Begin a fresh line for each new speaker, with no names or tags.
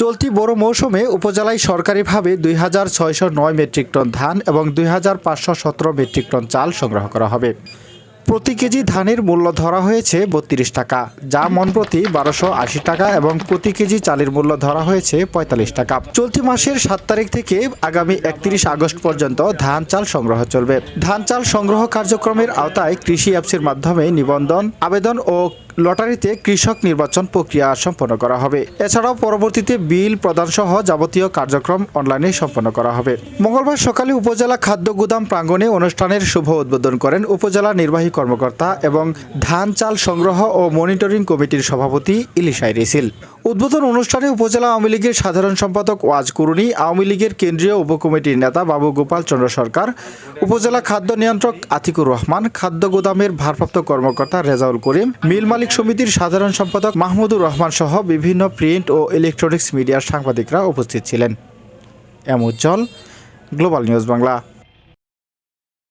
চলতি বড় মৌসুমে উপজেলায় সরকারিভাবে দুই হাজার ছয়শো নয় মেট্রিক টন ধান এবং দুই হাজার পাঁচশো সতেরো মেট্রিক টন চাল সংগ্রহ করা হবে। প্রতি কেজি ধানের মূল্য ধরা হয়েছে বত্রিশ টাকা, যা মন প্রতি বারোশো আশি টাকা এবং প্রতি কেজি চালের মূল্য ধরা হয়েছে পঁয়তাল্লিশ টাকা। চলতি মাসের সাত তারিখ থেকে আগামী একত্রিশ আগস্ট পর্যন্ত ধান চাল সংগ্রহ চলবে। ধান চাল সংগ্রহ কার্যক্রমের আওতায় কৃষি অ্যাপসের মাধ্যমে নিবন্ধন, আবেদন ও লটারিতে কৃষক নির্বাচন প্রক্রিয়া সম্পন্ন করা হবে। এছাড়াও পরবর্তীতে বিল প্রদান সহ যাবতীয় কার্যক্রম অনলাইনে সম্পন্ন করা হবে। মঙ্গলবার সকালে উপজেলা খাদ্য গুদাম প্রাঙ্গণে অনুষ্ঠানের শুভ উদ্বোধন করেন উপজেলা নির্বাহী কর্মকর্তা এবং ধান চাল সংগ্রহ ও মনিটরিং কমিটির সভাপতি ইলিশাই রিসিল উদ্বোধন অনুষ্ঠানে উপজেলা আওয়ামী লীগের সাধারণ সম্পাদক ওয়াজ কুরুনি, আওয়ামী লীগের কেন্দ্রীয় উপকমিটির নেতা বাবু গোপাল চন্দ্র সরকার, উপজেলা খাদ্য নিয়ন্ত্রক আতিকুর রহমান, খাদ্য গুদামের ভারপ্রাপ্ত কর্মকর্তা রেজাউল করিম, মিল মালিক সমিতির সাধারণ সম্পাদক মাহমুদুর রহমান সহ বিভিন্ন প্রিন্ট ও ইলেকট্রনিক্স মিডিয়ার সাংবাদিকরা উপস্থিত ছিলেন। M Ujjwal, Global News Bangla.